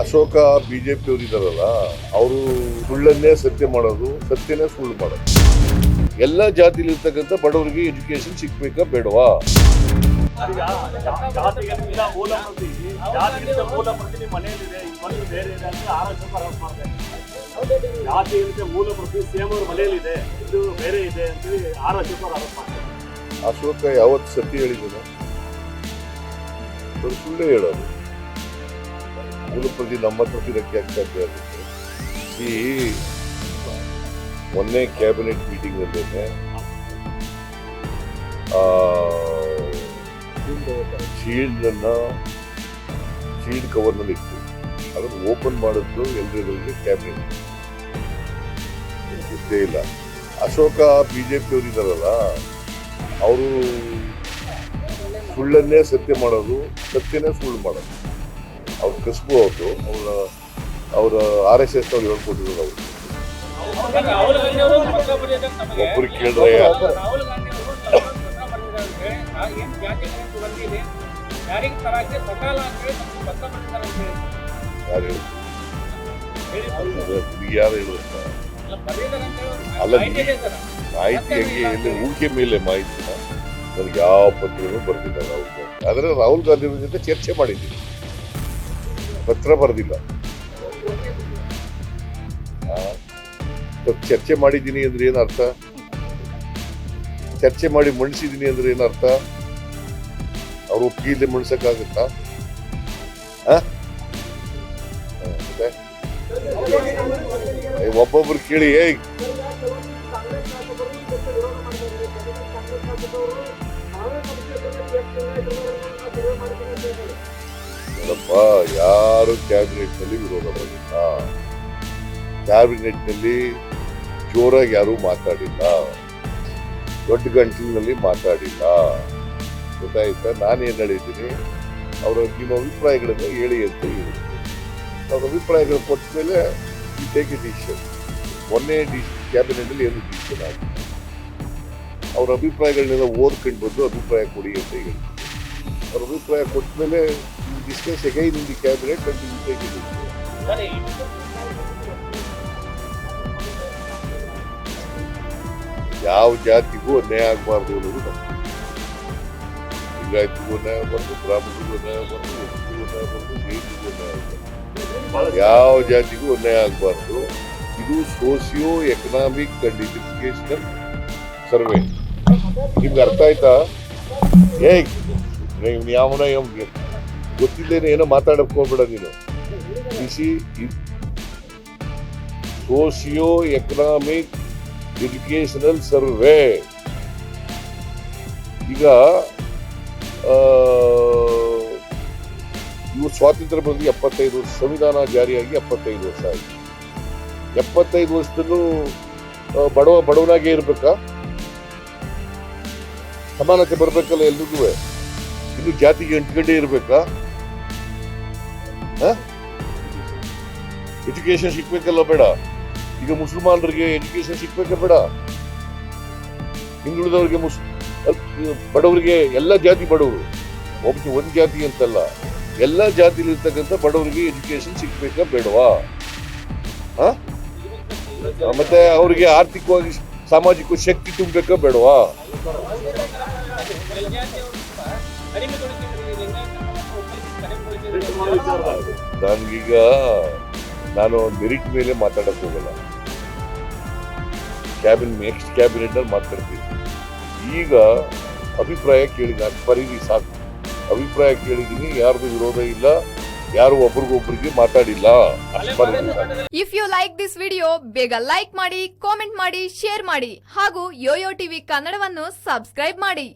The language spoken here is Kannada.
ಅಶೋಕ ಬಿಜೆಪಿ ಇದಾರಲ್ಲ ಅವರು ಸುಳ್ಳನ್ನೇ ಸತ್ಯ ಮಾಡೋದು ಸತ್ಯನೇ ಸುಳ್ಳು ಮಾಡೋದು. ಎಲ್ಲ ಜಾತಿಲಿ ಇರ್ತಕ್ಕಂಥ ಬಡವರಿಗೆ ಎಜುಕೇಶನ್ ಸಿಗ್ಬೇಕಾ ಬೇಡವಾ? ಅಶೋಕ ಯಾವತ್ತು ಸತ್ಯ ಹೇಳಿದ್ದಾನೆ? ಅವ್ರು ಸುಳ್ಳೇ ಹೇಳೋದು. ಮೂಲ ಪ್ರತಿ ನಮ್ಮ ಪ್ರತಿ ಇರಕ್ಕೆ ಆಗ್ತಾ ಈ ಮೊನ್ನೆ ಕ್ಯಾಬಿನೆಟ್ ಮೀಟಿಂಗ್ ಅಲ್ಲಿ ಶೀಲ್ಡ್ ಅನ್ನ ಶೀಲ್ಡ್ ಕವರ್ನಲ್ಲಿ ಇತ್ತು ಅದನ್ನು ಓಪನ್ ಮಾಡಿದ್ದು ಎಲ್ಲರಿಗೂ ಕ್ಯಾಬಿನೆಟ್ ಗೊತ್ತೇ ಇಲ್ಲ. ಅಶೋಕ ಬಿಜೆಪಿ ಅವರು ಇದ್ದಾರಲ್ಲ, ಅವರು ಸುಳ್ಳನ್ನೇ ಸತ್ಯ ಮಾಡೋದು, ಸತ್ಯನೇ ಸುಳ್ಳು ಮಾಡೋದು. ಅವ್ರ ಕಸ್ಬು ಅವ್ರದ್ದು ಅವರ ಅವರ ಆರ್ ಎಸ್ ಎಸ್ ಅವ್ರು ಹೇಳ್ಕೊಟ್ಟಿದ್ರು ಅವರು. ಅವರು ಒಬ್ರು ಕೇಳಿದ್ರೆ ಅವರು ಅಲ್ಲ ಮಾಹಿತಿ ಹೆಂಗೆ, ಎಲ್ಲಿ ಊಕೆ ಮೇಲೆ ಮಾಹಿತಿನ? ನನಗೆ ಯಾವ ಪತ್ರನೂ ಬರ್ತಿದ್ದಾರೆ ರಾಹುಲ್ ಗಾಂಧಿ. ಆದರೆ ರಾಹುಲ್ ಗಾಂಧಿ ಅವ್ರ ಜೊತೆ ಚರ್ಚೆ ಮಾಡಿದ್ದೀನಿ ಪತ್ರ ಬರೆದಿಲ್ಲ. ಚರ್ಚೆ ಮಾಡಿದ್ದೀನಿ ಅಂದ್ರೆ ಏನು ಅರ್ಥ? ಚರ್ಚೆ ಮಾಡಿ ಮಂಡಿಸಿದ್ದೀನಿ ಅಂದ್ರೆ ಏನು ಅರ್ಥ? ಅವ್ರ ಒಪ್ಪಿಗೆ? ಏ, ಒಬ್ಬೊಬ್ರು ಕೇಳಿ ಏಯ್! ನೋಡಪ್ಪ ಯಾರು ಕ್ಯಾಬಿನೆಟ್ನಲ್ಲಿ ವಿರೋಧ ಮಾಡಿಲ್ಲ ಕ್ಯಾಬಿನೆಟ್ನಲ್ಲಿ ಜೋರಾಗಿ ಯಾರು ಮಾತಾಡಿಲ್ಲ. ದೊಡ್ಡ ಗಂಟಲಿನಲ್ಲಿ ಮಾತಾಡಿಲ್ಲ. ಗೊತ್ತಾಯ್ತಾ? ನಾನೇನು ಹೇಳಿದ್ದೀನಿ? ಅವರ ನಿಮ್ಮ ಅಭಿಪ್ರಾಯಗಳನ್ನ ಹೇಳಿ ಅಂತ ಹೇಳಿದ್ದೀನಿ. ಅವ್ರ ಅಭಿಪ್ರಾಯಗಳು ಕೊಟ್ಟ ಮೇಲೆ ಟೇಕ್ ಎ ಡಿಸಿಷನ್ ಮೊನ್ನೆ ಡಿಸ್ ಕ್ಯಾಬಿನೆಟ್ ಅಲ್ಲಿ ಏನು ಡಿಸಿಷನ್ ಆಗಿದೆ? ಅವ್ರ ಅಭಿಪ್ರಾಯಗಳನ್ನೆಲ್ಲ ಓದ್ಕೊಂಡು ಬಂದು ಅಭಿಪ್ರಾಯ ಕೊಡಿ ಅಂತ ಹೇಳಿ ಅವ್ರ ಅಭಿಪ್ರಾಯ ಕೊಟ್ಟ ಮೇಲೆ discuss again in the cabinet and you take take it into ಯಾವ ಜಾತಿಗೂ ಅನ್ಯಾಯ ಆಗಬಾರ್ದು ಅನ್ನೋದು ನಮ್ಮ ಲಿಂಗಾಯತಿಗೂ ಅನ್ಯಾಯ ಆಗಬಾರ್ದು ಬ್ರಾಹ್ಮಣರಿಗೂ ಅನ್ಯಾಯ ಆಗಬಾರ್ದು ಒಬ್ಬರಿಗೂ ಅನ್ಯಾಯ ಆಗಬಾರ್ದು ಜೈನಿಗೂ ಅನ್ಯಾಯ ಆಗಬಾರ್ದು ಯಾವ ಜಾತಿಗೂ ಅನ್ಯಾಯ ಆಗಬಾರ್ದು ಇದು socio economic and educational survey ನಿಮ್ಗೆ ಅರ್ಥ ಆಯ್ತಾ ಹೇಗೆ ನೀವು ಯಾವನ ಗೊತ್ತಿಲ್ಲೇನೆ ಏನೋ ಮಾತಾಡಕ್ ಹೋಗ್ಬೇಡ ನೀನು. ಬಿಸಿ ಸೋಶಿಯೋ ಎಕನಾಮಿಕ್ ಎಜುಕೇಶನಲ್ ಸರ್ವೆ ಈಗ ಇವರು ಇವು ಸ್ವಾತಂತ್ರ್ಯ ಬಂದು ಎಪ್ಪತ್ತೈದು ವರ್ಷ ಸಂವಿಧಾನ ಜಾರಿಯಾಗಿ ಎಪ್ಪತ್ತೈದು ವರ್ಷ ಆಯ್ತು. ಎಪ್ಪತ್ತೈದು ವರ್ಷದಲ್ಲೂ ಬಡವ ಬಡವನಾಗೇ ಇರ್ಬೇಕಾ? ಸಮಾನತೆ ಬರಬೇಕಲ್ಲ ಎಲ್ರಿಗೂ? ಇನ್ನು ಜಾತಿಗೆ ಎಂಟ್ಗಂಡೆ ಇರ್ಬೇಕಾ? ಎಜುಕೇಶನ್ ಸಿಗ್ಬೇಕಲ್ಲ ಬೇಡ. ಈಗ ಮುಸಲ್ಮಾನರಿಗೆ ಎಜುಕೇಶನ್ ಸಿಗ್ಬೇಕ ಬೇಡ. ಹಿಂದುಳಿದವರಿಗೆ ಮುಸ್ ಬಡವರಿಗೆ ಎಲ್ಲ ಜಾತಿ ಬಡವರು. ಒಬ್ಬ ಒಂದು ಜಾತಿ ಅಂತಲ್ಲ. ಎಲ್ಲ ಜಾತಿಲಿ ಇರ್ತಕ್ಕಂಥ ಬಡವರಿಗೆ ಎಜುಕೇಶನ್ ಸಿಗ್ಬೇಕಾ ಬೇಡವಾ? ಮತ್ತೆ ಅವರಿಗೆ ಆರ್ಥಿಕವಾಗಿ ಸಾಮಾಜಿಕ ಶಕ್ತಿ ತುಂಬಬೇಕಾ ಬೇಡವಾ? ನನ್ಗೀಗ ನಾನು ಮೆರಿಟ್ ಮೇಲೆ ಮಾತಾಡಕ್ ಹೋಗಲ್ಲ. ಕ್ಯಾಬಿನ್ ನೆಕ್ಸ್ಟ್ ಕ್ಯಾಬಿನೆಟ್ನಲ್ಲಿ ಮಾತಾಡ್ತೀನಿ. ಈಗ ಅಭಿಪ್ರಾಯ ಕೇಳಿದ ಬರೀರಿ ಸಾಕು. ಅಭಿಪ್ರಾಯ ಕೇಳಿದೀನಿ ಯಾರ್ದು ವಿರೋಧ ಇಲ್ಲ, ಯಾರು ಒಬ್ರಿಗೊಬ್ರಿಗೆ ಮಾತಾಡಿಲ್ಲ. If you like this video ಬೇಗ ಲೈಕ್ ಮಾಡಿ ಕಾಮೆಂಟ್ ಮಾಡಿ ಶೇರ್ ಮಾಡಿ, ಹಾಗೂ ಯೋಯೋ ಟಿವಿ ಕನ್ನಡವನ್ನು ಸಬ್ಸ್ಕ್ರೈಬ್ ಮಾಡಿ.